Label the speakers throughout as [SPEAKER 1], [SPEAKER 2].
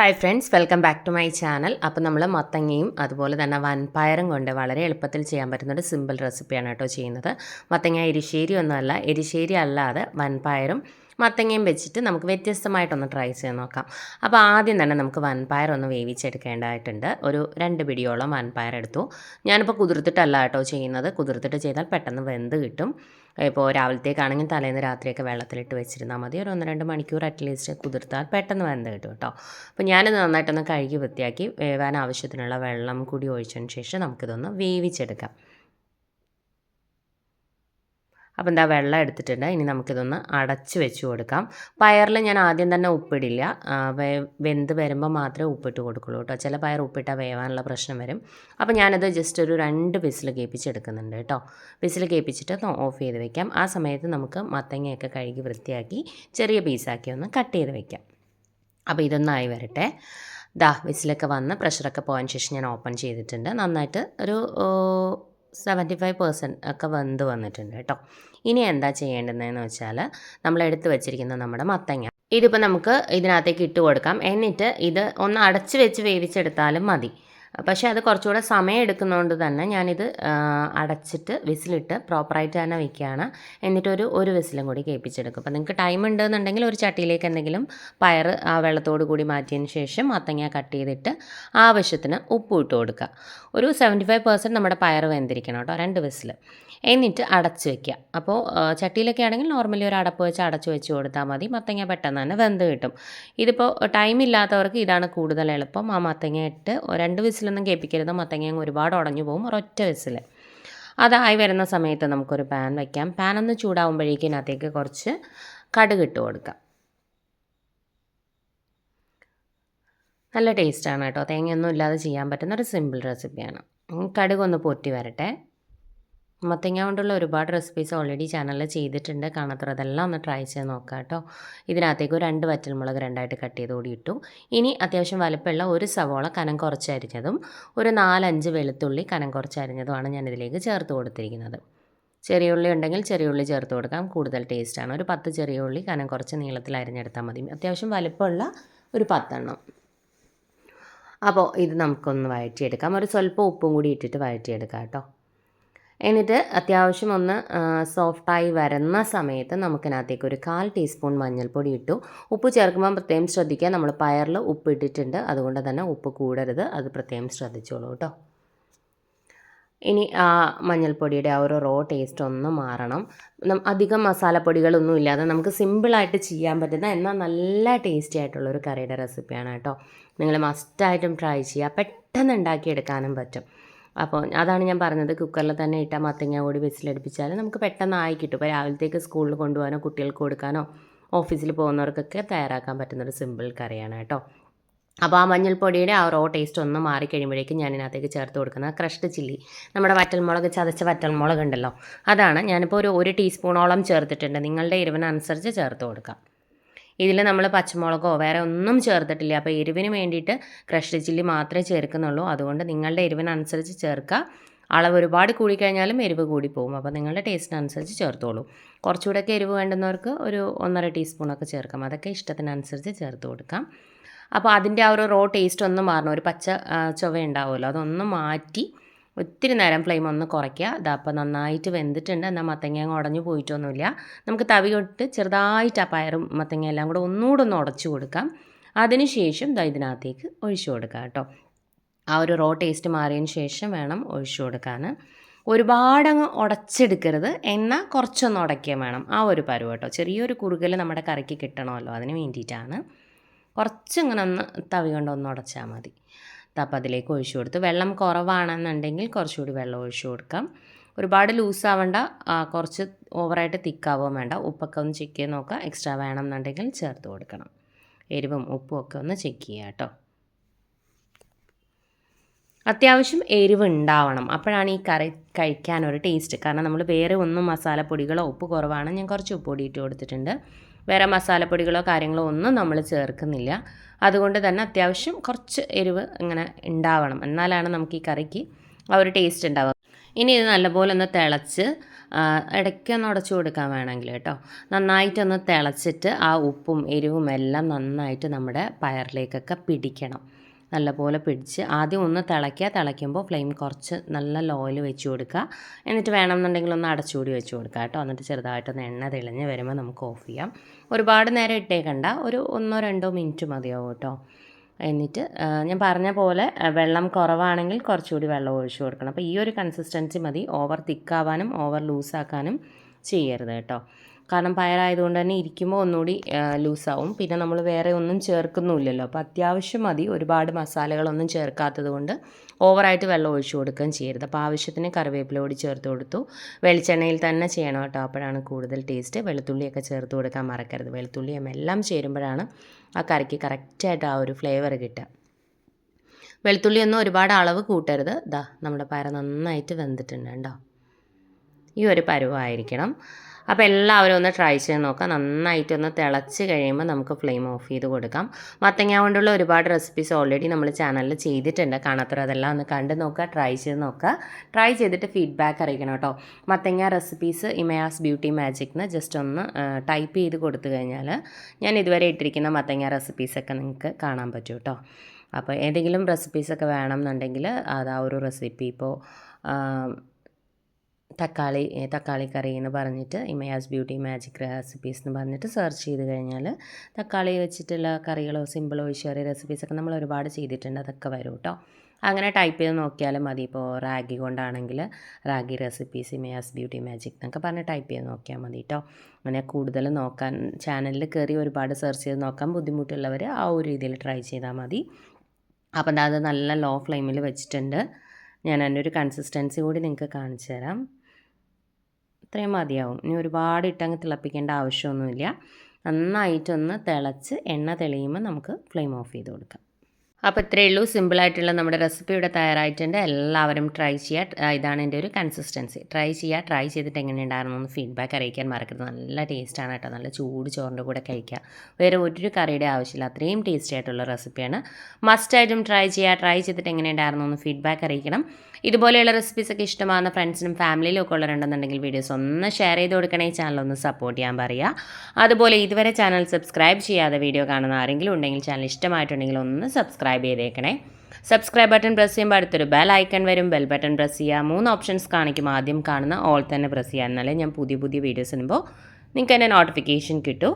[SPEAKER 1] Hi friends welcome back to my channel അപ്പോൾ നമ്മൾ മത്തങ്ങയും അതുപോലെ തന്നെ വൻപയറും കൊണ്ട് വളരെ എളുപ്പത്തിൽ ചെയ്യാൻ പറ്റുന്ന ഒരു സിമ്പിൾ റെസിപ്പിയാണ് കേട്ടോ ചെയ്യുന്നത്. മത്തങ്ങ എരിശ്ശേരി ഒന്നുമല്ല എരിശ്ശേരി അല്ലാതെ വൻപയറും മത്തങ്ങയും വെച്ചിട്ട് നമുക്ക് വ്യത്യസ്തമായിട്ടൊന്ന് ട്രൈ ചെയ്ത് നോക്കാം. അപ്പോൾ ആദ്യം തന്നെ നമുക്ക് വൻപയർ ഒന്ന് വേവിച്ചെടുക്കേണ്ടതായിട്ടുണ്ട്. ഒരു രണ്ട് പിടിയോളം വൻപയർ എടുത്തു. ഞാനിപ്പോൾ കുതിർത്തിട്ടല്ല കേട്ടോ ചെയ്യുന്നത്. കുതിർത്തിട്ട് ചെയ്താൽ പെട്ടെന്ന് വെന്ത് കിട്ടും. ഇപ്പോൾ രാവിലത്തേക്കാണെങ്കിൽ തലേന്ന് രാത്രിയൊക്കെ വെള്ളത്തിലിട്ട് വെച്ചിരുന്നാൽ മതി. ഒരു ഒന്ന് രണ്ട് മണിക്കൂർ അറ്റ്ലീസ്റ്റ് കുതിർത്താൽ പെട്ടെന്ന് വെന്ത് കിട്ടും കേട്ടോ. അപ്പോൾ ഞാനിത് നന്നായിട്ടൊന്ന് കഴുകി വൃത്തിയാക്കി വേവാൻ ആവശ്യത്തിനുള്ള വെള്ളം കൂടി ഒഴിച്ചതിന് ശേഷം നമുക്കിതൊന്ന് വേവിച്ചെടുക്കാം. അപ്പോൾ എന്താ വെള്ളം എടുത്തിട്ടുണ്ട്. ഇനി നമുക്കിതൊന്ന് അടച്ച് വെച്ച് കൊടുക്കാം. പയറിൽ ഞാൻ ആദ്യം തന്നെ ഉപ്പിടില്ല. വെന്ത് വരുമ്പോൾ മാത്രമേ ഉപ്പിട്ട് കൊടുക്കുള്ളൂ കേട്ടോ. ചില പയർ ഉപ്പിട്ടാൽ വേവാനുള്ള പ്രശ്നം വരും. അപ്പോൾ ഞാനത് ജസ്റ്റ് ഒരു രണ്ട് വിസിൽ കേൾപ്പിച്ചെടുക്കുന്നുണ്ട് കേട്ടോ. വിസിൽ കേൾപ്പിച്ചിട്ട് ഓഫ് ചെയ്ത് വെക്കാം. ആ സമയത്ത് നമുക്ക് മത്തങ്ങയൊക്കെ കഴുകി വൃത്തിയാക്കി ചെറിയ പീസാക്കി ഒന്ന് കട്ട് ചെയ്ത് വെക്കാം. അപ്പോൾ ഇതൊന്നായി വരട്ടെ. ദാ വിസിലൊക്കെ വന്ന് പ്രഷറൊക്കെ പോയതിന് ശേഷം ഞാൻ ഓപ്പൺ ചെയ്തിട്ടുണ്ട്. നന്നായിട്ട് ഒരു സെവന്റി ഫൈവ് പെർസെന്റ് ഒക്കെ വെന്ത് വന്നിട്ടുണ്ട് കേട്ടോ. ഇനി എന്താ ചെയ്യേണ്ടതെന്ന് വെച്ചാൽ നമ്മൾ എടുത്ത് വെച്ചിരിക്കുന്ന നമ്മുടെ മത്തങ്ങ. ഇതിപ്പോൾ നമുക്ക് ഇതിനകത്തേക്ക് ഇട്ട് കൊടുക്കാം. എന്നിട്ട് ഇത് ഒന്ന് അടച്ച് വെച്ച് വേവിച്ചെടുത്താലും മതി. പക്ഷേ അത് കുറച്ചുകൂടെ സമയം എടുക്കുന്നതുകൊണ്ട് തന്നെ ഞാനിത് അടച്ചിട്ട് വിസിലിട്ട് പ്രോപ്പറായിട്ട് തന്നെ വയ്ക്കുകയാണ് എന്നിട്ടൊരു ഒരു വിസിലും കൂടി കേൾപ്പിച്ചെടുക്കും. അപ്പോൾ നിങ്ങൾക്ക് ടൈം ഉണ്ടെന്നുണ്ടെങ്കിൽ ഒരു ചട്ടിയിലേക്ക് എന്തെങ്കിലും പയർ ആ വെള്ളത്തോട് കൂടി മാറ്റിയതിന് ശേഷം മത്തങ്ങ കട്ട് ചെയ്തിട്ട് ആവശ്യത്തിന് ഉപ്പ് ഇട്ട് കൊടുക്കുക. ഒരു സെവന്റി ഫൈവ് പെർസെന്റ് നമ്മുടെ പയർ വെന്തിരിക്കണം കേട്ടോ രണ്ട് വിസിൽ എന്നിട്ട് അടച്ച് വെക്കുക. അപ്പോൾ ചട്ടിയിലൊക്കെ ആണെങ്കിൽ നോർമലി ഒരു അടപ്പ് വെച്ച് അടച്ച് വെച്ച് കൊടുത്താൽ മതി. മത്തങ്ങ പെട്ടെന്ന് തന്നെ വെന്ത് കിട്ടും. ഇതിപ്പോൾ ടൈം ഇല്ലാത്തവർക്ക് ഇതാണ് കൂടുതൽ എളുപ്പം. ആ മത്തങ്ങ ഇട്ട് രണ്ട് വിസിലൊന്നും കേൾപ്പിക്കരുത്. മത്തങ്ങ ഒരുപാട് ഉടഞ്ഞു പോകും. ഒരൊറ്റ വിസിൽ അതായി വരുന്ന സമയത്ത് നമുക്കൊരു പാൻ വയ്ക്കാം പാൻ ഒന്ന് ചൂടാവുമ്പോഴേക്കും അതിനകത്തേക്ക് കുറച്ച് കടുക് ഇട്ട് കൊടുക്കാം. നല്ല ടേസ്റ്റാണ് കേട്ടോ. തേങ്ങയൊന്നും ഇല്ലാതെ ചെയ്യാൻ പറ്റുന്ന ഒരു സിമ്പിൾ റെസിപ്പിയാണ് കടുക് ഒന്ന് പൊട്ടി വരട്ടെ. മത്തങ്ങ കൊണ്ടുള്ള ഒരുപാട് റെസിപ്പീസ് ഓൾറെഡി ചാനലിൽ ചെയ്തിട്ടുണ്ട്. കാണാത്തതെല്ലാം ഒന്ന് ട്രൈ ചെയ്ത് നോക്കാം കേട്ടോ ഇതിനകത്തേക്ക് രണ്ട് വറ്റൽമുളക് രണ്ടായിട്ട് കട്ട് ചെയ്ത് കൂടി ഇട്ടു. ഇനി അത്യാവശ്യം വലുപ്പമുള്ള ഒരു സവോള കനം കുറച്ച് അരിഞ്ഞതും ഒരു നാലഞ്ച് വെളുത്തുള്ളി കനം കുറച്ച് അരിഞ്ഞതുമാണ് ഞാൻ ഇതിലേക്ക് ചേർത്ത് കൊടുത്തിരിക്കുന്നത്. ചെറിയ ഉള്ളി ഉണ്ടെങ്കിൽ ചെറിയ ഉള്ളി ചേർത്ത് കൊടുക്കാം. കൂടുതൽ ടേസ്റ്റാണ് ഒരു പത്ത് ചെറിയ ഉള്ളി കനം കുറച്ച് നീളത്തിൽ അരിഞ്ഞെടുത്താൽ മതി. അത്യാവശ്യം വലുപ്പമുള്ള ഒരു പത്തെണ്ണം. അപ്പോൾ ഇത് നമുക്കൊന്ന് വഴറ്റിയെടുക്കാം. ഒരു സ്വല്പം ഉപ്പും കൂടി ഇട്ടിട്ട് വഴറ്റിയെടുക്കാം കേട്ടോ എന്നിട്ട് അത്യാവശ്യം ഒന്ന് സോഫ്റ്റായി വരുന്ന സമയത്ത് നമുക്കിനകത്തേക്ക് ഒരു കാൽ ടീസ്പൂൺ മഞ്ഞൾപ്പൊടി ഇട്ടു. ഉപ്പ് ചേർക്കുമ്പോൾ പ്രത്യേകം ശ്രദ്ധിക്കുക. നമ്മൾ പയറിൽ ഉപ്പ് ഇട്ടിട്ടുണ്ട്. അതുകൊണ്ട് തന്നെ ഉപ്പ് കൂടരുത്. അത് പ്രത്യേകം ശ്രദ്ധിച്ചോളൂ കേട്ടോ. ഇനി ആ മഞ്ഞൾപ്പൊടിയുടെ ആ ഒരു റോ ടേസ്റ്റ് ഒന്ന് മാറണം. അധികം മസാലപ്പൊടികളൊന്നും ഇല്ലാതെ നമുക്ക് സിമ്പിളായിട്ട് ചെയ്യാൻ പറ്റുന്ന എന്നാൽ നല്ല ടേസ്റ്റി ആയിട്ടുള്ള ഒരു കറിയുടെ റെസിപ്പിയാണ് കേട്ടോ. നിങ്ങൾ മസ്റ്റായിട്ടും ട്രൈ ചെയ്യുക. പെട്ടെന്ന് ഉണ്ടാക്കിയെടുക്കാനും പറ്റും. അപ്പോൾ അതാണ് ഞാൻ പറഞ്ഞത്. കുക്കറിൽ തന്നെ ഇട്ടാൽ മത്തങ്ങ കൂടി വിസിലടുപ്പിച്ചാൽ നമുക്ക് പെട്ടെന്ന് ആയി കിട്ടും. ഇപ്പോൾ രാവിലത്തേക്ക് സ്കൂളിൽ കൊണ്ടുപോകാനോ കുട്ടികൾക്ക് കൊടുക്കാനോ ഓഫീസിൽ പോകുന്നവർക്കൊക്കെ തയ്യാറാക്കാൻ പറ്റുന്നൊരു സിമ്പിൾ കറിയാണ് കേട്ടോ. അപ്പോൾ ആ മഞ്ഞൾപ്പൊടിയുടെ ആ റോ ടേസ്റ്റ് ഒന്ന് മാറിക്കഴിയുമ്പോഴേക്കും ഞാൻ ഇതിനകത്തേക്ക് ചേർത്ത് കൊടുക്കുന്നത് ക്രഷ്ഡ് ചില്ലി നമ്മുടെ വറ്റൽമുളക് ചതച്ച വറ്റൽമുളക് ഉണ്ടല്ലോ. അതാണ് ഞാനിപ്പോൾ ഒരു ഒരു ടീസ്പൂണോളം ചേർത്തിട്ടുണ്ട്. നിങ്ങളുടെ എരിവിനനുസരിച്ച് ചേർത്ത് കൊടുക്കാം. ഇതിൽ നമ്മൾ പച്ചമുളകോ വേറെ ഒന്നും ചേർത്തിട്ടില്ല. അപ്പോൾ എരിവിന് വേണ്ടിയിട്ട് ക്രഷ്ഡ് ചില്ലി മാത്രമേ ചേർക്കുന്നുള്ളൂ. അതുകൊണ്ട് നിങ്ങളുടെ എരിവിനനുസരിച്ച് ചേർക്കുക. അളവ് ഒരുപാട് കൂടിക്കഴിഞ്ഞാലും എരിവ് കൂടി പോകും. അപ്പോൾ നിങ്ങളുടെ ടേസ്റ്റിനനുസരിച്ച് ചേർത്തോളൂ. കുറച്ചുകൂടെയൊക്കെ എരിവ് വേണ്ടുന്നവർക്ക് ഒരു ഒന്നര ടീസ്പൂണൊക്കെ ചേർക്കാം. അതൊക്കെ ഇഷ്ടത്തിനനുസരിച്ച് ചേർത്ത് കൊടുക്കാം. അപ്പോൾ അതിന്റെ ആ ഒരു റോ ടേസ്റ്റ് ഒന്നും മാറണം. ഒരു പച്ച ചൊവ ഉണ്ടാവുമല്ലോ. അതൊന്ന് മാറ്റി ഒത്തിരി നേരം ഫ്ലെയിം ഒന്ന് കുറയ്ക്കുക. ഇതാ അപ്പോൾ നന്നായിട്ട് വെന്തിട്ടുണ്ട്. എന്നാൽ മത്തങ്ങ അങ്ങ് ഉടഞ്ഞു പോയിട്ടൊന്നുമില്ല. നമുക്ക് തവി തൊട്ട് ചെറുതായിട്ട് ആ പയറും മത്തങ്ങ എല്ലാം കൂടെ ഒന്നുകൂടെ ഒന്ന് ഉടച്ചു കൊടുക്കാം. അതിനുശേഷം ഇതാ ഇതിനകത്തേക്ക് ഒഴിച്ചു കൊടുക്കാം കേട്ടോ. ആ ഒരു റോ ടേസ്റ്റ് മാറിയതിന് ശേഷം വേണം ഒഴിച്ചു കൊടുക്കാൻ ഒരുപാടങ്ങ് ഉടച്ചെടുക്കരുത്. എന്നാൽ കുറച്ചൊന്ന് ഉടയ്ക്കുക വേണം. ആ ഒരു പരുവ് കേട്ടോ. ചെറിയൊരു കുറുകൽ നമ്മുടെ കറിക്ക് കിട്ടണമല്ലോ. അതിന് വേണ്ടിയിട്ടാണ്. കുറച്ചിങ്ങനെ ഒന്ന് തവി കൊണ്ടൊന്ന് ഉടച്ചാൽ മതി. അപ്പം അതിലേക്ക് ഒഴിച്ചു കൊടുത്ത്. വെള്ളം കുറവാണെന്നുണ്ടെങ്കിൽ കുറച്ചുകൂടി വെള്ളം ഒഴിച്ചു കൊടുക്കാം. ഒരുപാട് ലൂസ് ആവേണ്ട കുറച്ച് ഓവറായിട്ട് തിക്കാവുകയും വേണ്ട. ഉപ്പൊക്കെ ഒന്ന് ചെക്ക് ചെയ്ത് നോക്കുക. എക്സ്ട്രാ വേണമെന്നുണ്ടെങ്കിൽ ചേർത്ത് കൊടുക്കണം. എരിവും ഉപ്പും ഒക്കെ ഒന്ന് ചെക്ക് ചെയ്യുക കേട്ടോ. അത്യാവശ്യം എരിവ് ഉണ്ടാവണം. അപ്പോഴാണ് ഈ കറി കഴിക്കാൻ ഒരു ടേസ്റ്റ് കാരണം നമ്മൾ വേറെ ഒന്നും മസാലപ്പൊടികളോ ഉപ്പ് കുറവാണ്. ഞാൻ കുറച്ച് ഉപ്പ് പൊടി ഇട്ട് കൊടുത്തിട്ടുണ്ട്. വേറെ മസാലപ്പൊടികളോ കാര്യങ്ങളോ ഒന്നും നമ്മൾ ചേർക്കുന്നില്ല. അതുകൊണ്ട് തന്നെ അത്യാവശ്യം കുറച്ച് എരിവ് ഇങ്ങനെ ഉണ്ടാവണം. എന്നാലാണ് നമുക്ക് ഈ കറിക്ക് ആ ഒരു ടേസ്റ്റ് ഉണ്ടാവുക. ഇനി ഇത് നല്ലപോലെ ഒന്ന് തിളച്ച് ഇടയ്ക്കൊന്ന് ഉടച്ചു കൊടുക്കാൻ വേണമെങ്കിൽ കേട്ടോ. നന്നായിട്ടൊന്ന് തിളച്ചിട്ട് ആ ഉപ്പും എരിവും എല്ലാം നന്നായിട്ട് നമ്മുടെ പയറിലേക്കൊക്കെ പിടിക്കണം. നല്ലപോലെ പിടിച്ച് ആദ്യം ഒന്ന് തിളയ്ക്കുക. തിളയ്ക്കുമ്പോൾ ഫ്ലെയിം കുറച്ച് നല്ല ലോയിൽ വെച്ച് കൊടുക്കുക. എന്നിട്ട് വേണമെന്നുണ്ടെങ്കിൽ ഒന്ന് അടച്ചുകൂടി വെച്ച് കൊടുക്കുക കേട്ടോ. എന്നിട്ട് ചെറുതായിട്ടൊന്ന് എണ്ണ തെളിഞ്ഞ് വരുമ്പോൾ നമുക്ക് ഓഫ് ചെയ്യാം. ഒരുപാട് നേരം ഇട്ടേക്കണ്ട. ഒരു ഒന്നോ രണ്ടോ മിനിറ്റ് മതിയാവും കേട്ടോ. എന്നിട്ട് ഞാൻ പറഞ്ഞ പോലെ വെള്ളം കുറവാണെങ്കിൽ കുറച്ചുകൂടി വെള്ളം ഒഴിച്ചു കൊടുക്കണം. അപ്പോൾ ഈ ഒരു കൺസിസ്റ്റൻസി മതി. ഓവർ തിക്കാവാനും ഓവർ ലൂസാക്കാനും ചെയ്യരുത് കേട്ടോ. കാരണം പയറായതുകൊണ്ട് തന്നെ ഇരിക്കുമ്പോൾ ഒന്നുകൂടി ലൂസാവും. പിന്നെ നമ്മൾ വേറെ ഒന്നും ചേർക്കുന്നുമില്ലല്ലോ. അപ്പോൾ അത്യാവശ്യം മതി. ഒരുപാട് മസാലകളൊന്നും ചേർക്കാത്തത് കൊണ്ട് ഓവറായിട്ട് വെള്ളം ഒഴിച്ചു കൊടുക്കുകയും ചെയ്യരുത്. അപ്പോൾ ആവശ്യത്തിന് കറിവേപ്പില കൂടി ചേർത്ത് കൊടുത്തു. വെളിച്ചെണ്ണയിൽ തന്നെ ചെയ്യണം കേട്ടോ. അപ്പോഴാണ് കൂടുതൽ ടേസ്റ്റ് വെളുത്തുള്ളിയൊക്കെ ചേർത്ത് കൊടുക്കാൻ മറക്കരുത്. വെളുത്തുള്ളിയും എല്ലാം ചേരുമ്പോഴാണ് ആ കറിക്ക് കറക്റ്റായിട്ട് ആ ഒരു ഫ്ലേവർ കിട്ടുക. വെളുത്തുള്ളിയൊന്നും ഒരുപാട് അളവ് കൂട്ടരുത്. ദാ നമ്മുടെ പയർ നന്നായിട്ട് വെന്തിട്ടുണ്ട് കേട്ടോ. ഈ ഒരു പരുവായിരിക്കണം. അപ്പോൾ എല്ലാവരും ഒന്ന് ട്രൈ ചെയ്ത് നോക്കാം. നന്നായിട്ടൊന്ന് തിളച്ച് കഴിയുമ്പോൾ നമുക്ക് ഫ്ലെയിം ഓഫ് ചെയ്ത് കൊടുക്കാം. മത്തങ്ങ കൊണ്ടുള്ള ഒരുപാട് റെസിപ്പീസ് ഓൾറെഡി നമ്മൾ ചാനലിൽ ചെയ്തിട്ടുണ്ട്. കാണാത്തവർ അതെല്ലാം ഒന്ന് കണ്ട് നോക്കുക ട്രൈ ചെയ്ത് നോക്കുക. ട്രൈ ചെയ്തിട്ട് ഫീഡ്ബാക്ക് അറിയിക്കണം കേട്ടോ. മത്തങ്ങ റെസിപ്പീസ് ഇമയാസ് ബ്യൂട്ടി മാജിക് എന്ന് ജസ്റ്റ് ഒന്ന് ടൈപ്പ് ചെയ്ത് കൊടുത്തു കഴിഞ്ഞാൽ ഞാൻ ഇതുവരെ ഇട്ടിരിക്കുന്ന മത്തങ്ങ റെസിപ്പീസൊക്കെ നിങ്ങൾക്ക് കാണാൻ പറ്റും കേട്ടോ. അപ്പോൾ ഏതെങ്കിലും റെസിപ്പീസൊക്കെ വേണം എന്നുണ്ടെങ്കിൽ അത് ആ ഒരു റെസിപ്പി ഇപ്പോൾ തക്കാളി തക്കാളി കറി എന്ന് പറഞ്ഞിട്ട് ഇമയാസ് ബ്യൂട്ടി മാജിക് റെസിപ്പീസ് എന്ന് പറഞ്ഞിട്ട് സെർച്ച് ചെയ്ത് കഴിഞ്ഞാൽ തക്കാളി വെച്ചിട്ടുള്ള കറികളോ സിമ്പിളോ ഈശ്വരി റെസിപ്പീസൊക്കെ നമ്മൾ ഒരുപാട് ചെയ്തിട്ടുണ്ട്. അതൊക്കെ വരും കേട്ടോ അങ്ങനെ ടൈപ്പ് ചെയ്ത് നോക്കിയാലും മതി. ഇപ്പോൾ റാഗി കൊണ്ടാണെങ്കിൽ റാഗി റെസിപ്പീസ് ഇമയാസ് ബ്യൂട്ടി മാജിക് എന്നൊക്കെ പറഞ്ഞ് ടൈപ്പ് ചെയ്ത് നോക്കിയാൽ മതി കേട്ടോ അങ്ങനെ കൂടുതൽ നോക്കാൻ ചാനലിൽ കയറി ഒരുപാട് സെർച്ച് ചെയ്ത് നോക്കാൻ ബുദ്ധിമുട്ടുള്ളവർ ആ ഒരു രീതിയിൽ ട്രൈ ചെയ്താൽ മതി. അപ്പം അത് നല്ല ലോ ഫ്ലെയിമിൽ വെച്ചിട്ടുണ്ട്. ഞാൻ അതിന്റെ ഒരു കൺസിസ്റ്റൻസി കൂടി നിങ്ങൾക്ക് കാണിച്ചു തരാം. ഇത്രയും മതിയാവും. ഇനി ഒരുപാട് ഇട്ടങ്ങ് തിളപ്പിക്കേണ്ട ആവശ്യമൊന്നുമില്ല. നന്നായിട്ടൊന്ന് തിളച്ച് എണ്ണ തെളിയുമ്പോൾ നമുക്ക് ഫ്ലെയിം ഓഫ് ചെയ്ത് കൊടുക്കാം. അപ്പോൾ ഇത്രയേ ഉള്ളൂ. സിമ്പിളായിട്ടുള്ള നമ്മുടെ റെസിപ്പി ഇവിടെ തയ്യാറായിട്ടുണ്ട്. എല്ലാവരും ട്രൈ ചെയ്യുക ഇതാണ് എന്റെ ഒരു കൺസിസ്റ്റൻസി ട്രൈ ചെയ്യുക ട്രൈ ചെയ്തിട്ട് എങ്ങനെ ഉണ്ടായിരുന്നു എന്ന് ഫീഡ്ബാക്ക് അറിയിക്കാൻ മറക്കരുത്. നല്ല ടേസ്റ്റാണ് കേട്ടോ. നല്ല ചൂട് ചോറിന്റെ കൂടെ കഴിക്കുക വേറെ ഒരു കറിയുടെ ആവശ്യമില്ല. അത്രയും ടേസ്റ്റി ആയിട്ടുള്ള റെസിപ്പിയാണ് മസ്റ്റായിട്ടും ട്രൈ ചെയ്യുക ട്രൈ ചെയ്തിട്ട് എങ്ങനെ ഉണ്ടായിരുന്നു എന്ന് ഫീഡ്ബാക്ക് അറിയിക്കണം. ഇതുപോലെയുള്ള റെസിപ്പീസൊക്കെ ഇഷ്ടമാകുന്ന ഫ്രണ്ട്സിനും ഫാമിലിയിലും ഒക്കെ ഉള്ളവരുണ്ടെന്നുണ്ടെങ്കിൽ വീഡിയോസ് ഒന്ന് ഷെയർ ചെയ്ത് കൊടുക്കണേ. ചാനൽ ഒന്ന് സപ്പോർട്ട് ചെയ്യാൻ പറയുക. അതുപോലെ ഇതുവരെ ചാനൽ സബ്സ്ക്രൈബ് ചെയ്യാതെ വീഡിയോ കാണുന്ന ആരെങ്കിലും ഉണ്ടെങ്കിൽ ചാനൽ ഇഷ്ടമായിട്ടുണ്ടെങ്കിൽ ഒന്ന് സബ്സ്ക്രൈബ് ചെയ്തേക്കണേ. സബ്സ്ക്രൈബ് ബട്ടൺ പ്രസ് ചെയ്യുമ്പോൾ അടുത്തൊരു ബെൽ ഐക്കൺ വരും. ബെൽ ബട്ടൺ പ്രസ് ചെയ്യുക മൂന്ന് ഓപ്ഷൻസ് കാണിക്കും. ആദ്യം കാണുന്ന ഓൾ തന്നെ പ്രസ് ചെയ്യുക എന്നാലേ ഞാൻ പുതിയ പുതിയ വീഡിയോസ് ഇടുമ്പോൾ നിങ്ങൾക്ക് തന്നെ നോട്ടിഫിക്കേഷൻ കിട്ടും.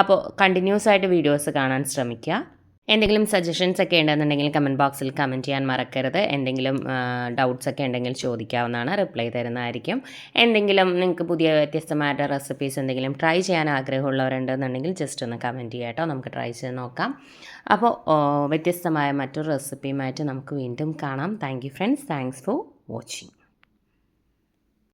[SPEAKER 1] അപ്പോൾ കണ്ടിന്യൂസ് ആയിട്ട് വീഡിയോസ് കാണാൻ ശ്രമിക്കുക എന്തെങ്കിലും സജഷൻസ് ഒക്കെ ഉണ്ടെന്നുണ്ടെങ്കിൽ കമന്റ് ബോക്സിൽ കമന്റ് ചെയ്യാൻ മറക്കരുത്. എന്തെങ്കിലും ഡൗട്ട്സ് ഒക്കെ ഉണ്ടെങ്കിൽ ചോദിക്കാവുന്നതാണ്. റിപ്ലൈ തരുന്നതായിരിക്കും. എന്തെങ്കിലും നിങ്ങൾക്ക് പുതിയ വ്യത്യസ്തമായിട്ട് റെസിപ്പീസ് എന്തെങ്കിലും ട്രൈ ചെയ്യാൻ ആഗ്രഹമുള്ളവരുണ്ടെന്നുണ്ടെങ്കിൽ ജസ്റ്റ് ഒന്ന് കമന്റ് ചെയ്യാം കേട്ടോ. നമുക്ക് ട്രൈ ചെയ്ത് നോക്കാം. അപ്പോൾ വ്യത്യസ്തമായ മറ്റൊരു റെസിപ്പിയുമായിട്ട് നമുക്ക് വീണ്ടും കാണാം. Thank friends thanks for watching